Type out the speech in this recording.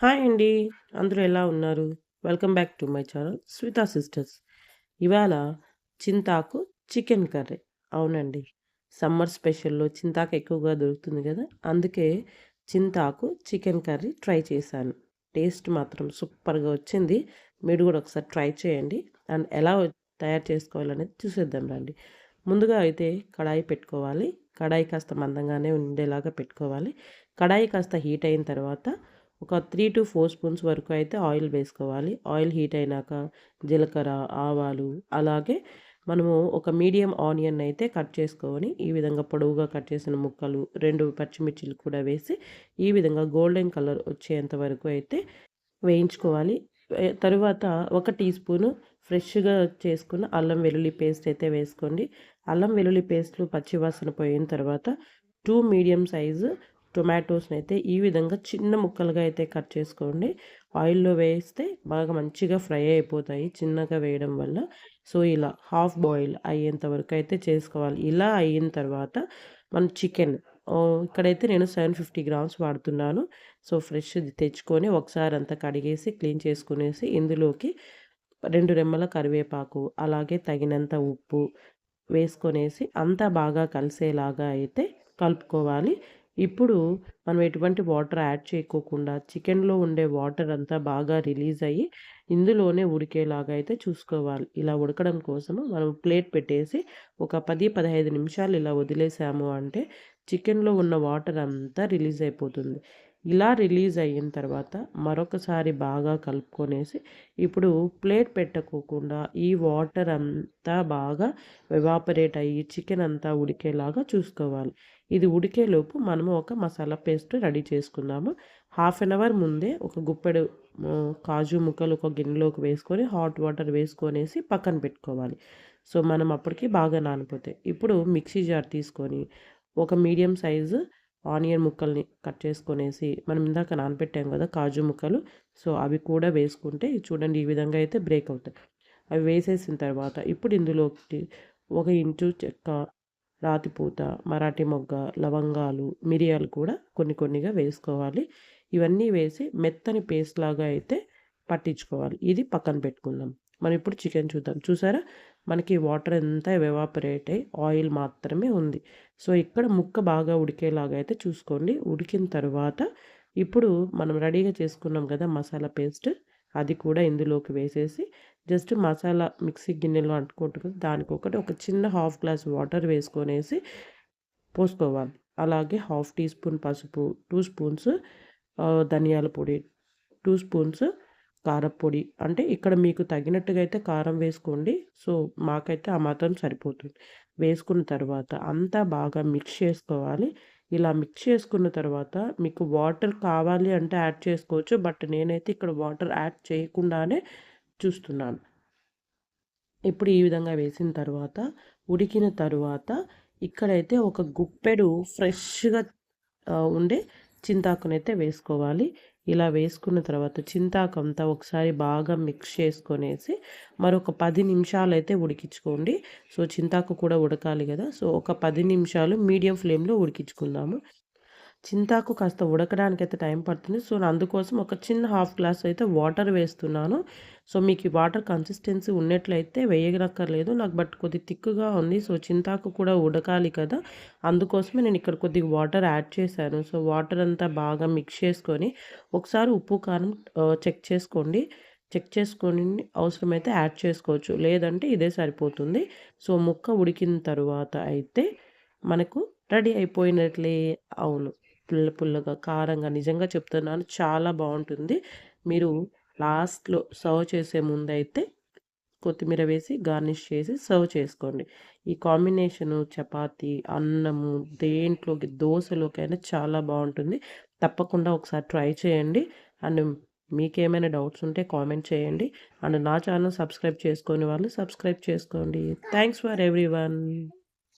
Hi అండి. అందరూ ఎలా ఉన్నారు? Welcome back to my channel Swita sisters. ఇవాళ చింతాకు చికెన్ కర్రీ. అవునండి. సమ్మర్ స్పెషల్‌లో చింతాకు ఎక్కువగా దొరుకుతుంది కదా అందుకే చింతాకు చికెన్ కర్రీ ట్రై చేశాను. టేస్ట్ మాత్రం సూపర్‌గా వచ్చింది. మీరు కూడా ఒకసారి ట్రై చేయండి. అండ్ ఎలా తయారు చేసుకోవాలనేది చూసేద్దాం రండి. ముందుగా అయితే కడాయి పెట్టుకోవాలి. కడాయి కాస్త మందంగానే ఉండేలాగా పెట్టుకోవాలి. కడాయి కాస్త హీట్ అయిన తర్వాత ఒక త్రీ టు ఫోర్ స్పూన్స్ వరకు అయితే ఆయిల్ వేసుకోవాలి. ఆయిల్ హీట్ అయినాక జీలకర్ర ఆవాలు అలాగే మనము ఒక మీడియం ఆనియన్ అయితే కట్ చేసుకొని ఈ విధంగా పొడవుగా కట్ చేసిన ముక్కలు రెండు పచ్చిమిర్చిలు కూడా వేసి ఈ విధంగా గోల్డెన్ కలర్ వచ్చేంత వరకు అయితే వేయించుకోవాలి. తరువాత ఒక టీ స్పూను ఫ్రెష్గా చేసుకున్న అల్లం వెల్లుల్లి పేస్ట్ అయితే వేసుకోండి. అల్లం వెల్లుల్లి పేస్ట్లు పచ్చివాసన పోయిన తర్వాత టూ మీడియం సైజు టొమాటోస్ని అయితే ఈ విధంగా చిన్న ముక్కలుగా అయితే కట్ చేసుకోండి. ఆయిల్లో వేస్తే బాగా మంచిగా ఫ్రై అయిపోతాయి చిన్నగా వేయడం వల్ల. సో ఇలా హాఫ్ బాయిల్ అయ్యేంత వరకు అయితే చేసుకోవాలి. ఇలా అయిన తర్వాత మన చికెన్ ఇక్కడైతే నేను సెవెన్ ఫిఫ్టీ గ్రామ్స్ వాడుతున్నాను. సో ఫ్రెష్ తెచ్చుకొని ఒకసారి అంతా కడిగేసి క్లీన్ చేసుకునేసి ఇందులోకి రెండు రెమ్మల కరివేపాకు అలాగే తగినంత ఉప్పు వేసుకొనేసి అంతా బాగా కలిసేలాగా అయితే కలుపుకోవాలి. ఇప్పుడు మనం ఎటువంటి వాటర్ యాడ్ చేయకోకుండా చికెన్లో ఉండే వాటర్ అంతా బాగా రిలీజ్ అయ్యి ఇందులోనే ఉడికేలాగా అయితే చూసుకోవాలి. ఇలా ఉడకడం కోసము మనం ప్లేట్ పెట్టేసి ఒక పది పదహైదు నిమిషాలు ఇలా వదిలేసాము అంటే చికెన్లో ఉన్న వాటర్ అంతా రిలీజ్ అయిపోతుంది. ఇలా రిలీజ్ అయిన తర్వాత మరొకసారి బాగా కలుపుకొనేసి ఇప్పుడు ప్లేట్ పెట్టకోకుండా ఈ వాటర్ అంతా బాగా ఎవాపరేట్ అయ్యి చికెన్ అంతా ఉడికేలాగా చూసుకోవాలి. ఇది ఉడికేలోపు మనము ఒక మసాలా పేస్ట్ రెడీ చేసుకుందాము. హాఫ్ అన్ అవర్ ముందే ఒక గుప్పెడు కాజు ముక్కలు ఒక గిన్నెలోకి వేసుకొని హాట్ వాటర్ వేసుకొనేసి పక్కన పెట్టుకోవాలి. సో మనం అప్పటికి బాగా నానిపోతాయి. ఇప్పుడు మిక్సీ జార్ తీసుకొని ఒక మీడియం సైజు ఆనియన్ ముక్కల్ని కట్ చేసుకొనేసి మనం ఇందాక నానబెట్టాం కదా కాజు ముక్కలు సో అవి కూడా వేసుకుంటే చూడండి ఈ విధంగా అయితే బ్రేక్ అవుతాయి. అవి వేసేసిన తర్వాత ఇప్పుడు ఇందులోకి ఒక ఇంచు చెక్క రాతిపూత మరాఠీ మొగ్గ లవంగాలు మిరియాలు కూడా కొన్ని కొన్నిగా వేసుకోవాలి. ఇవన్నీ వేసి మెత్తని పేస్ట్ లాగా అయితే పట్టించుకోవాలి. ఇది పక్కన పెట్టుకుందాం. మనం ఇప్పుడు చికెన్ చూద్దాం. చూసారా? మనకి వాటర్ అంతా ఎవాపరేట్ అయ్యి ఆయిల్ మాత్రమే ఉంది. సో ఇక్కడ ముక్క బాగా ఉడికేలాగా అయితే చూసుకోండి. ఉడికిన తర్వాత ఇప్పుడు మనం రెడీగా చేసుకున్నాం కదా మసాలా పేస్ట్ అది కూడా ఇందులోకి వేసేసి జస్ట్ మసాలా మిక్సీ గిన్నెలో అంటుకుంటుంది దానికి ఒకటి ఒక చిన్న హాఫ్ గ్లాస్ వాటర్ వేసుకొనేసి పోసుకోవాలి. అలాగే హాఫ్ టీ స్పూన్ పసుపు టూ స్పూన్స్ ధనియాల పొడి టూ స్పూన్స్ కారపొడి అంటే ఇక్కడ మీకు తగినట్టుగా అయితే కారం వేసుకోండి. సో మాకైతే ఆ మాత్రం సరిపోతుంది. వేసుకున్న తర్వాత అంతా బాగా మిక్స్ చేసుకోవాలి. ఇలా మిక్స్ చేసుకున్న తర్వాత మీకు వాటర్ కావాలి అంటే యాడ్ చేసుకోవచ్చు. బట్ నేనైతే ఇక్కడ వాటర్ యాడ్ చేయకుండానే చూస్తున్నాను. ఇప్పుడు ఈ విధంగా వేసిన తర్వాత ఉడికిన తర్వాత ఇక్కడైతే ఒక గుప్పెడు ఫ్రెష్గా ఉండే చింతాకునైతే వేసుకోవాలి. ఇలా వేసుకున్న తర్వాత చింతాకంతా ఒకసారి బాగా మిక్స్ చేసుకొనేసి మరొక పది నిమిషాలు అయితే ఉడికించుకోండి. సో చింతాకు కూడా ఉడకాలి కదా. సో ఒక పది నిమిషాలు మీడియం ఫ్లేమ్లో ఉడికించుకుందాము. చింతాకు కాస్త ఉడకడానికి అయితే టైం పడుతుంది. సో అందుకోసం ఒక చిన్న హాఫ్ గ్లాస్ అయితే వాటర్ వేస్తున్నాను. సో మీకు ఈ వాటర్ కన్సిస్టెన్సీ ఉన్నట్లయితే వేయనక్కర్లేదు. నాకు బట్ కొద్ది థిక్గా ఉంది. సో చింతాకు కూడా ఉడకాలి కదా. అందుకోసమే నేను ఇక్కడ కొద్దిగా వాటర్ యాడ్ చేశాను. సో వాటర్ అంతా బాగా మిక్స్ చేసుకొని ఒకసారి ఉప్పు కారం చెక్ చేసుకోండి. చెక్ చేసుకొని అవసరమైతే యాడ్ చేసుకోవచ్చు. లేదంటే ఇదే సరిపోతుంది. సో ముక్క ఉడికిన తర్వాత అయితే మనకు రెడీ అయిపోయినట్లే. అవును. పుల్ల పుల్లగా కారంగా నిజంగా చెప్తున్నాను చాలా బాగుంటుంది. మీరు లాస్ట్లో సర్వ్ చేసే ముందు అయితే కొత్తిమీర వేసి గార్నిష్ చేసి సర్వ్ చేసుకోండి. ఈ కాంబినేషను చపాతి అన్నము దేంట్లోకి దోశలోకైనా చాలా బాగుంటుంది. తప్పకుండా ఒకసారి ట్రై చేయండి. అండ్ మీకేమైనా డౌట్స్ ఉంటే కామెంట్ చేయండి. అండ్ నా ఛానల్ సబ్స్క్రైబ్ చేసుకొని వాళ్ళు సబ్స్క్రైబ్ చేసుకోండి. Thanks for every